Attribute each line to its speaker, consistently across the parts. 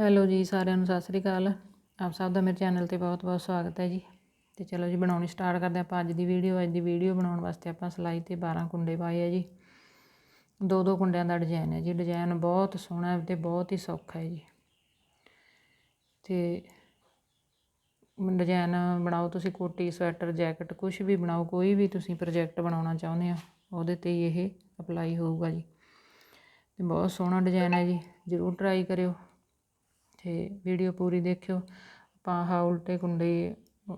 Speaker 1: Hello ਜੀ, ਸਾਰਿਆਂ ਨੂੰ ਸਤਿ ਸ੍ਰੀ ਅਕਾਲ। ਆਪ ਸਭ ਦਾ ਮੇਰੇ ਚੈਨਲ ਤੇ ਬਹੁਤ ਬਹੁਤ ਸਵਾਗਤ ਹੈ ਜੀ। ਤੇ ਚਲੋ ਜੀ, ਬਣਾਉਣੀ ਸਟਾਰਟ ਕਰਦੇ ਆਪਾਂ ਅੱਜ ਦੀ ਵੀਡੀਓ। ਅੱਜ ਦੀ ਵੀਡੀਓ ਬਣਾਉਣ ਵਾਸਤੇ ਆਪਾਂ ਸਲਾਈ ਤੇ 12 ਕੁੰਡੇ ਪਾਏ ਆ ਜੀ। ਦੋ ਦੋ ਕੁੰਡਿਆਂ ਦਾ ਡਿਜ਼ਾਈਨ ਹੈ ਜੀ। ਡਿਜ਼ਾਈਨ ਬਹੁਤ ਸੋਹਣਾ ਹੈ ਤੇ ਬਹੁਤ ਹੀ ਸੌਖਾ ਹੈ ਜੀ। ਤੇ ਡਿਜ਼ਾਈਨ ਬਣਾਓ ਤੁਸੀਂ, ਕੋਟੀ, ਸਵੈਟਰ, ਜੈਕਟ ਕੁਝ ਵੀ ਬਣਾਓ, ਕੋਈ ਵੀ ਤੁਸੀਂ ਪ੍ਰੋਜੈਕਟ ਬਣਾਉਣਾ ਚਾਹੁੰਦੇ ਆ ਉਹਦੇ ਤੇ ਇਹ ਅਪਲਾਈ ਹੋਊਗਾ ਜੀ। ਤੇ ਬਹੁਤ ਸੋਹਣਾ ਡਿਜ਼ਾਈਨ ਹੈ ਜੀ। ਜ਼ਰੂਰ ਟਰਾਈ ਕਰਿਓ। ਅਤੇ ਵੀਡੀਓ ਪੂਰੀ ਦੇਖਿਓ। ਆਪਾਂ ਆਹ ਉਲਟੇ ਕੁੰਡੇ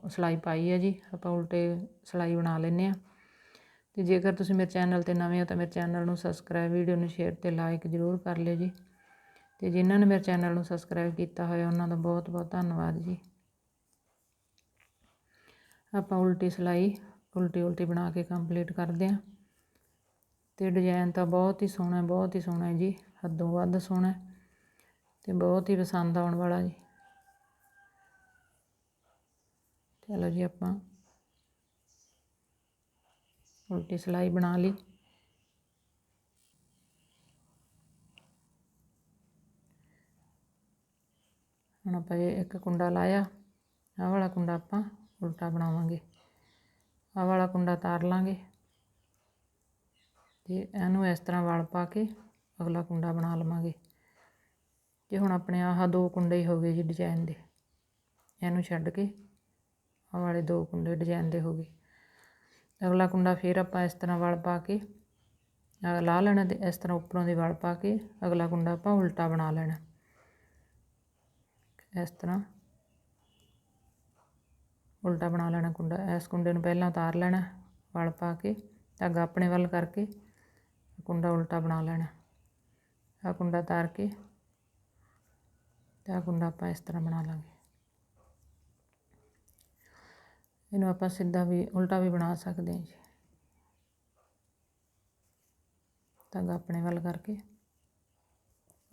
Speaker 1: ਸਿਲਾਈ ਪਾਈ ਹੈ ਜੀ। ਆਪਾਂ ਉਲਟੇ ਸਿਲਾਈ ਬਣਾ ਲੈਂਦੇ ਹਾਂ। ਅਤੇ ਜੇਕਰ ਤੁਸੀਂ ਮੇਰੇ ਚੈਨਲ ਤੇ ਨਵੇਂ ਹੋ ਤਾਂ ਮੇਰੇ ਚੈਨਲ ਨੂੰ ਸਬਸਕ੍ਰਾਈਬ ਵੀਡੀਓ ਨੂੰ ਸ਼ੇਅਰ ਤੇ ਲਾਈਕ ਜ਼ਰੂਰ ਕਰ ਲਿਓ ਜੀ। ਤੇ ਜਿਨ੍ਹਾਂ ਨੇ ਮੇਰੇ ਚੈਨਲ ਨੂੰ ਸਬਸਕ੍ਰਾਈਬ ਕੀਤਾ ਹੋਇਆ, ਉਹਨਾਂ ਦਾ ਬਹੁਤ ਬਹੁਤ ਧੰਨਵਾਦ ਜੀ। ਆਪਾਂ ਉਲਟੀ ਸਿਲਾਈ, ਉਲਟੀ ਉਲਟੀ ਬਣਾ ਕੇ ਕੰਪਲੀਟ ਕਰਦੇ ਆਂ ਤੇ ਡਿਜ਼ਾਈਨ ਤਾਂ ਬਹੁਤ ਹੀ ਸੋਹਣਾ, ਬਹੁਤ ਹੀ ਸੋਹਣਾ ਹੈ ਜੀ। ਹੱਦੋਂ ਵੱਧ ਸੋਹਣਾ ਅਤੇ ਬਹੁਤ ਹੀ ਪਸੰਦ ਆਉਣ ਵਾਲਾ ਜੀ। ਚਲੋ ਜੀ ਆਪਾਂ ਉਲਟੀ ਸਿਲਾਈ ਬਣਾ ਲਈ। ਹੁਣ ਆਪਾਂ ਇਹ ਇੱਕ ਕੁੰਡਾ ਲਾਇਆ। ਆਹ ਵਾਲਾ ਕੁੰਡਾ ਆਪਾਂ ਉਲਟਾ ਬਣਾਵਾਂਗੇ। ਆਹ ਵਾਲਾ ਕੁੰਡਾ ਤਾਰ ਲਾਂਗੇ। ਤੇ ਇਹਨੂੰ ਇਸ ਤਰ੍ਹਾਂ ਵਲ ਪਾ ਕੇ ਅਗਲਾ ਕੁੰਡਾ ਬਣਾ ਲਵਾਂਗੇ। ਤੇ ਹੁਣ ਆਪਣੇ ਆਹ ਦੋ ਕੁੰਡੇ ਹੀ ਹੋ ਗਏ ਜੀ ਡਿਜ਼ਾਈਨ ਦੇ। ਇਹਨੂੰ ਛੱਡ ਕੇ ਆਹ ਵਾਲੇ ਦੋ ਕੁੰਡੇ ਡਿਜ਼ਾਈਨ ਦੇ ਹੋ ਗਏ। ਅਗਲਾ ਕੁੰਡਾ ਫੇਰ ਆਪਾਂ ਇਸ ਤਰ੍ਹਾਂ ਵਲ ਪਾ ਕੇ ਲਾ ਲੈਣਾ ਤੇ ਇਸ ਤਰ੍ਹਾਂ ਉੱਪਰੋਂ ਦੀ ਵਲ ਪਾ ਕੇ ਅਗਲਾ ਕੁੰਡਾ ਆਪਾਂ ਉਲਟਾ ਬਣਾ ਲੈਣਾ। ਇਸ ਤਰ੍ਹਾਂ ਉਲਟਾ ਬਣਾ ਲੈਣਾ ਕੁੰਡਾ। ਇਸ ਕੁੰਡੇ ਨੂੰ ਪਹਿਲਾਂ ਉਤਾਰ ਲੈਣਾ, ਵਲ ਪਾ ਕੇ, ਧਾਗਾ ਆਪਣੇ ਵੱਲ ਕਰਕੇ ਕੁੰਡਾ ਉਲਟਾ ਬਣਾ ਲੈਣਾ। ਆ ਕੁੰਡਾ ਤਾਰ ਕੇ ਤਾਂ ਆ ਕੁੰਡਾ ਆਪਾਂ ਇਸ ਤਰ੍ਹਾਂ ਬਣਾ ਲਾਂਗੇ ਇਹਨੂੰ ਆਪਾਂ ਸਿੱਧਾ ਵੀ ਉਲਟਾ ਵੀ ਬਣਾ ਸਕਦੇ ਹਾਂ ਜੀ ਧਾਗਾ ਆਪਣੇ ਵੱਲ ਕਰਕੇ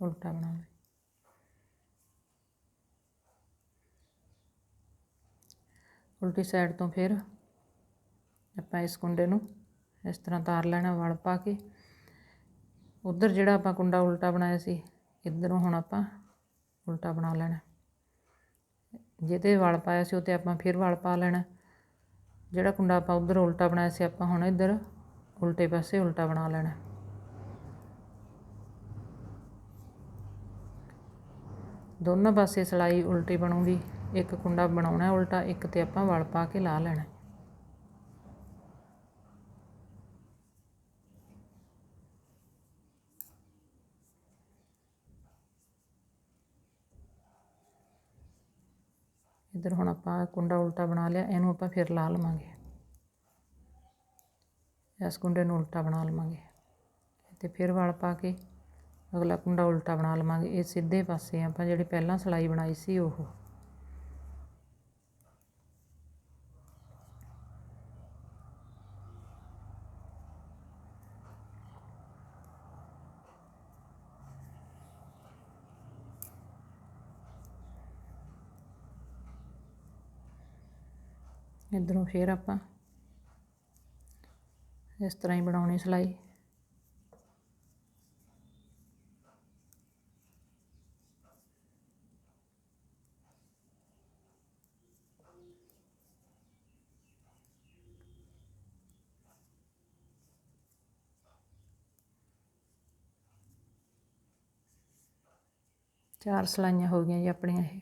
Speaker 1: ਉਲਟਾ ਬਣਾ ਲਓ ਉਲਟੀ ਸਾਈਡ ਤੋਂ ਫਿਰ ਆਪਾਂ ਇਸ ਕੁੰਡੇ ਨੂੰ ਇਸ ਤਰ੍ਹਾਂ ਤਾਰ ਲੈਣਾ ਵਲ ਪਾ ਕੇ ਉਧਰ ਜਿਹੜਾ ਆਪਾਂ ਕੁੰਡਾ ਉਲਟਾ ਬਣਾਇਆ ਸੀ ਇਧਰੋਂ ਹੁਣ ਆਪਾਂ ਉਲਟਾ ਬਣਾ ਲੈਣਾ। ਜਿਹਦੇ ਵਲ ਪਾਇਆ ਸੀ, ਉਹ ਉਤੇ ਆਪਾਂ ਫਿਰ ਵਲ ਪਾ ਲੈਣਾ। ਜਿਹੜਾ ਕੁੰਡਾ ਆਪਾਂ ਉਧਰ ਉਲਟਾ ਬਣਾਇਆ ਸੀ, ਆਪਾਂ ਹੁਣ ਇੱਧਰ ਉਲਟੇ ਪਾਸੇ ਉਲਟਾ ਬਣਾ ਲੈਣਾ। ਦੋਨੋਂ ਪਾਸੇ ਸਲਾਈ ਉਲਟੀ ਬਣੂਗੀ। ਇੱਕ ਕੁੰਡਾ ਬਣਾਉਣਾ ਉਲਟਾ, ਇੱਕ ਤੇ ਆਪਾਂ ਵਲ ਪਾ ਕੇ ਲਾ ਲੈਣਾ। ਇੱਧਰ ਹੁਣ ਆਪਾਂ ਕੁੰਡਾ ਉਲਟਾ ਬਣਾ ਲਿਆ, ਇਹਨੂੰ ਆਪਾਂ ਫਿਰ ਲਾ ਲਵਾਂਗੇ। ਇਸ ਕੁੰਡੇ ਨੂੰ ਉਲਟਾ ਬਣਾ ਲਵਾਂਗੇ। ਤੇ ਫਿਰ ਵਲ ਪਾ ਕੇ ਅਗਲਾ ਕੁੰਡਾ ਉਲਟਾ ਬਣਾ ਲਵਾਂਗੇ। ਇਹ ਸਿੱਧੇ ਪਾਸੇ ਆਪਾਂ ਜਿਹੜੀ ਪਹਿਲਾਂ ਸਲਾਈ ਬਣਾਈ ਸੀ ਉਹ। ਇਧਰੋਂ ਫੇਰ ਆਪਾਂ ਇਸ ਤਰ੍ਹਾਂ ਹੀ ਬਣਾਉਣੀ ਸਲਾਈ। ਚਾਰ ਸਲਾਈਆਂ ਹੋ ਗਈਆਂ ਜੀ ਆਪਣੀਆਂ ਇਹ।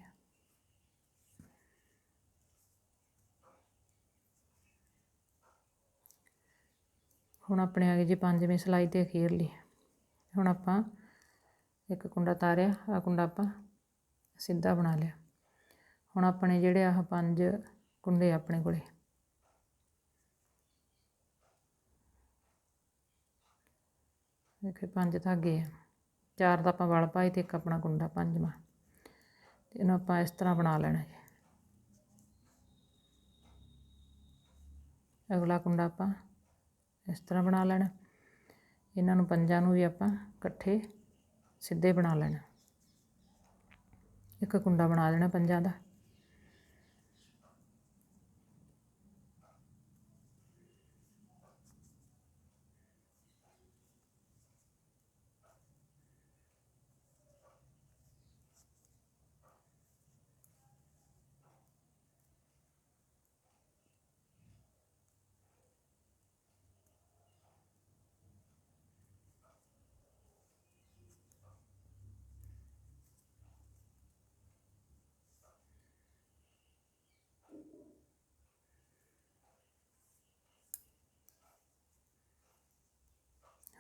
Speaker 1: ਹੁਣ ਆਪਣੇ ਆ ਗਏ ਜੀ ਪੰਜਵੀਂ ਸਲਾਈ ਤੇ ਅਖੀਰ ਲਈ। ਹੁਣ ਆਪਾਂ ਇੱਕ ਕੁੰਡਾ ਤਾਰਿਆ, ਆ ਕੁੰਡਾ ਆਪਾਂ ਸਿੱਧਾ ਬਣਾ ਲਿਆ। ਹੁਣ ਆਪਣੇ ਜਿਹੜੇ ਆਹ ਪੰਜ ਕੁੰਡੇ ਆਪਣੇ ਕੋਲੇ। ਦੇਖੇ ਪੰਜ ਧਾਗੇ ਆ। ਚਾਰ ਦਾ ਆਪਾਂ ਵਲ ਪਾਈ ਤੇ ਇੱਕ ਆਪਣਾ ਕੁੰਡਾ ਪੰਜਵਾਂ। ਤੇ ਇਹਨੂੰ ਆਪਾਂ ਇਸ ਤਰ੍ਹਾਂ ਬਣਾ ਲੈਣਾ ਜੀ। ਅਗਲਾ ਕੁੰਡਾ ਆਪਾਂ ਇਸ ਤਰ੍ਹਾਂ ਬਣਾ ਲੈਣਾ। ਇਹਨਾਂ ਨੂੰ ਪੰਜਾਂ ਨੂੰ ਵੀ ਆਪਾਂ ਇਕੱਠੇ ਸਿੱਧੇ ਬਣਾ ਲੈਣਾ। ਇੱਕ ਕੁੰਡਾ ਬਣਾ ਲੈਣਾ ਪੰਜਾਂ ਦਾ।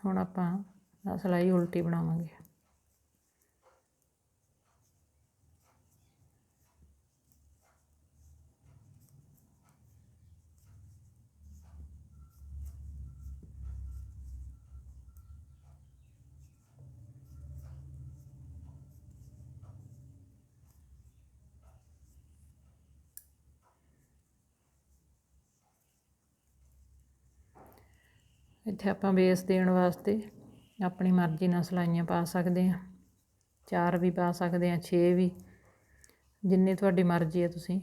Speaker 1: ਹੁਣ ਆਪਾਂ ਸਿਲਾਈ ਉਲਟੀ ਬਣਾਵਾਂਗੇ। ਇੱਥੇ ਆਪਾਂ ਬੇਸ ਦੇਣ ਵਾਸਤੇ ਆਪਣੀ ਮਰਜ਼ੀ ਨਾਲ ਸਲਾਈਆਂ ਪਾ ਸਕਦੇ ਹਾਂ। ਚਾਰ ਵੀ ਪਾ ਸਕਦੇ ਹਾਂ 6 ਵੀ। ਜਿੰਨੀ ਤੁਹਾਡੀ ਮਰਜ਼ੀ ਹੈ ਤੁਸੀਂ,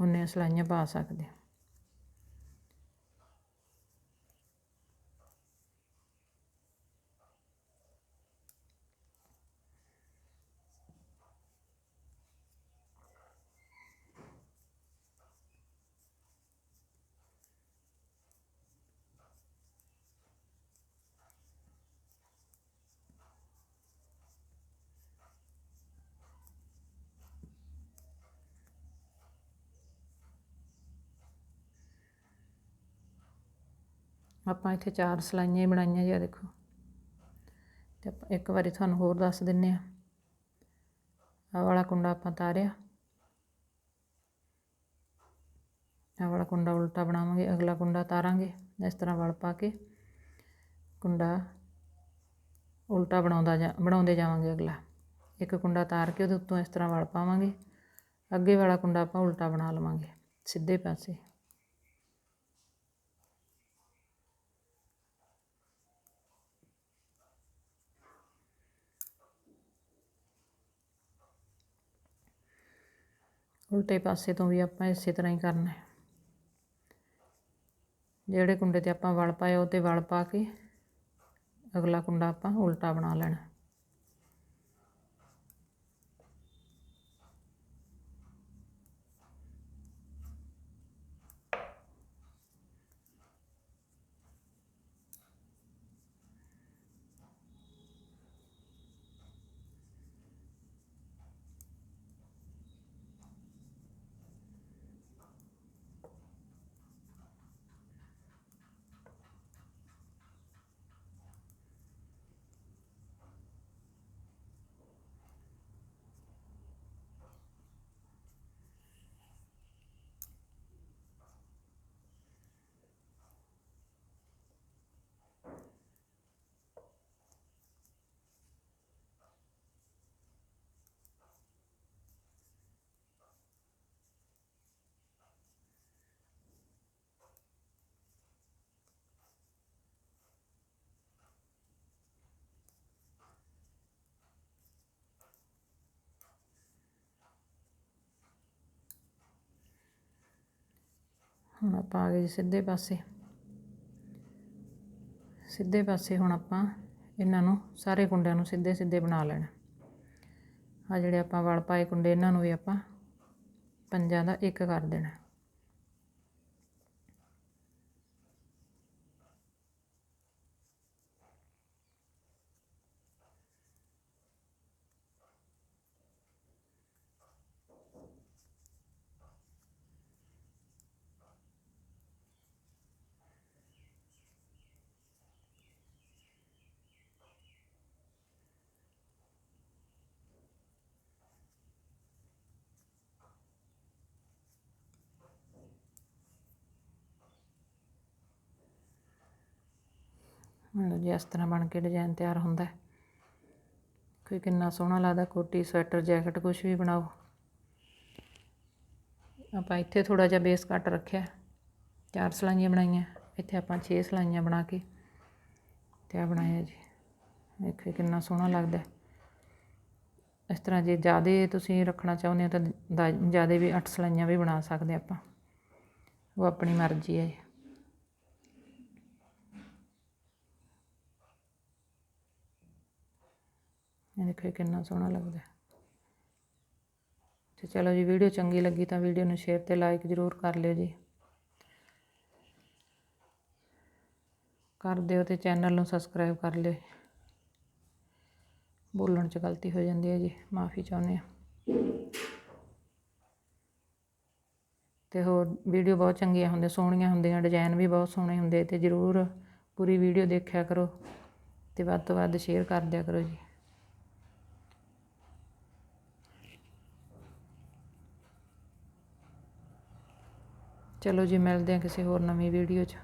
Speaker 1: ਉਨੇ ਸਲਾਈਆਂ ਪਾ ਸਕਦੇ ਹੋ। ਆਪਾਂ ਇੱਥੇ ਚਾਰ ਸਲਾਈਆਂ ਹੀ ਬਣਾਈਆਂ ਜੀ ਆ ਦੇਖੋ। ਤੇ ਆਪਾਂ ਇੱਕ ਵਾਰੀ ਤੁਹਾਨੂੰ ਹੋਰ ਦੱਸ ਦਿੰਨੇ ਆ। ਆਹ ਵਾਲਾ ਕੁੰਡਾ ਆਪਾਂ ਤਾਰਿਆ। ਆਹ ਵਾਲਾ ਕੁੰਡਾ ਉਲਟਾ ਬਣਾਵਾਂਗੇ, ਅਗਲਾ ਕੁੰਡਾ ਤਾਰਾਂਗੇ, ਇਸ ਤਰ੍ਹਾਂ ਵਲ ਪਾ ਕੇ ਕੁੰਡਾ ਉਲਟਾ ਬਣਾਉਂਦਾ ਜਾ, ਬਣਾਉਂਦੇ ਜਾਵਾਂਗੇ ਅਗਲਾ। ਇੱਕ ਕੁੰਡਾ ਤਾਰ ਕੇ ਉਹਦੇ ਉੱਤੋਂ ਇਸ ਤਰ੍ਹਾਂ ਵਲ ਪਾਵਾਂਗੇ। ਅੱਗੇ ਵਾਲਾ ਕੁੰਡਾ ਆਪਾਂ ਉਲਟਾ ਬਣਾ ਲਵਾਂਗੇ, ਸਿੱਧੇ ਪਾਸੇ। ਉਲਟੇ ਪਾਸੇ ਤੋਂ ਵੀ ਆਪਾਂ ਇਸੇ ਤਰ੍ਹਾਂ ਹੀ ਕਰਨਾ ਹੈ। ਜਿਹੜੇ ਕੁੰਡੇ ਤੇ ਆਪਾਂ ਵਲ ਪਾਏ ਉਹ ਤੇ ਵਲ ਪਾ ਕੇ ਅਗਲਾ ਕੁੰਡਾ ਆਪਾਂ ਉਲਟਾ ਬਣਾ ਲੈਣਾ। ਹੁਣ ਆਪਾਂ ਆ ਗਏ ਜੀ ਸਿੱਧੇ ਪਾਸੇ। ਸਿੱਧੇ ਪਾਸੇ ਹੁਣ ਆਪਾਂ ਇਹਨਾਂ ਨੂੰ, ਸਾਰੇ ਕੁੰਡਿਆਂ ਨੂੰ ਸਿੱਧੇ ਸਿੱਧੇ ਬਣਾ ਲੈਣਾ। ਆ ਜਿਹੜੇ ਆਪਾਂ ਵਲ ਪਾਏ ਕੁੰਡੇ, ਇਹਨਾਂ ਨੂੰ ਵੀ ਆਪਾਂ ਪੰਜਾਂ ਦਾ ਇੱਕ ਕਰ ਦੇਣਾ। ਲਓ ਜੀ, ਇਸ ਤਰ੍ਹਾਂ ਬਣ ਕੇ ਡਿਜ਼ਾਈਨ ਤਿਆਰ ਹੁੰਦਾ ਹੈ। ਕੋਈ ਕਿੰਨਾ ਸੋਹਣਾ ਲੱਗਦਾ, ਕੋਟੀ, ਸਵੈਟਰ, ਜੈਕਟ ਕੁਝ ਵੀ ਬਣਾਓ। ਆਪਾਂ ਇੱਥੇ ਥੋੜਾ ਜਿਹਾ ਬੇਸ ਕੱਟ ਰੱਖਿਆ ਚਾਰ ਸਲਾਈਆਂ ਬਣਾਈਆਂ ਇੱਥੇ ਆਪਾਂ 6 ਸਲਾਈਆਂ ਬਣਾ ਕੇ ਤੇ ਆ ਬਣਾਇਆ ਜੀ। ਦੇਖੋ ਕਿੰਨਾ ਸੋਹਣਾ ਲੱਗਦਾ ਇਸ ਤਰ੍ਹਾਂ ਜੇ ਜ਼ਿਆਦਾ ਤੁਸੀਂ ਰੱਖਣਾ ਚਾਹੁੰਦੇ ਹੋ ਤਾਂ ਜ਼ਿਆਦਾ ਵੀ 8 ਸਲਾਈਆਂ ਵੀ ਬਣਾ ਸਕਦੇ ਆਪਾਂ। ਉਹ ਆਪਣੀ ਮਰਜ਼ੀ ਹੈ ਜੀ ਇਹ ਦੇਖੋ ਕਿੰਨਾ ਸੋਹਣਾ ਲੱਗਦਾ ਹੈ। ਤੇ ਚਲੋ ਜੀ, ਵੀਡੀਓ ਚੰਗੀ ਲੱਗੀ ਤਾਂ ਵੀਡੀਓ ਨੂੰ ਸ਼ੇਅਰ ਤੇ ਲਾਈਕ ਜ਼ਰੂਰ ਕਰ ਲਿਓ ਜੀ। ਕਰ ਦਿਓ ਤੇ ਚੈਨਲ ਨੂੰ ਸਬਸਕ੍ਰਾਈਬ ਕਰ ਲਿਓ। ਬੋਲਣ 'ਚ ਗਲਤੀ ਹੋ ਜਾਂਦੀ ਹੈ ਜੀ, ਮਾਫੀ ਚਾਹੁੰਦੇ ਹਾਂ। ਤੇ ਹੋਰ ਵੀਡੀਓ ਬਹੁਤ ਚੰਗੀਆਂ ਹੁੰਦੀਆਂ, ਸੋਹਣੀਆਂ ਹੁੰਦੀਆਂ, ਡਿਜ਼ਾਈਨ ਵੀ ਬਹੁਤ ਸੋਹਣੇ ਹੁੰਦੇ ਤੇ ਜ਼ਰੂਰ ਪੂਰੀ ਵੀਡੀਓ ਦੇਖਿਆ ਕਰੋ ਤੇ ਵੱਧ ਤੋਂ ਵੱਧ ਸ਼ੇਅਰ ਕਰ ਦਿਆ ਕਰੋ ਜੀ। ਚਲੋ ਜੀ ਮਿਲਦੇ ਹਾਂ ਕਿਸੇ ਹੋਰ ਨਵੀਂ ਵੀਡੀਓ 'ਚ।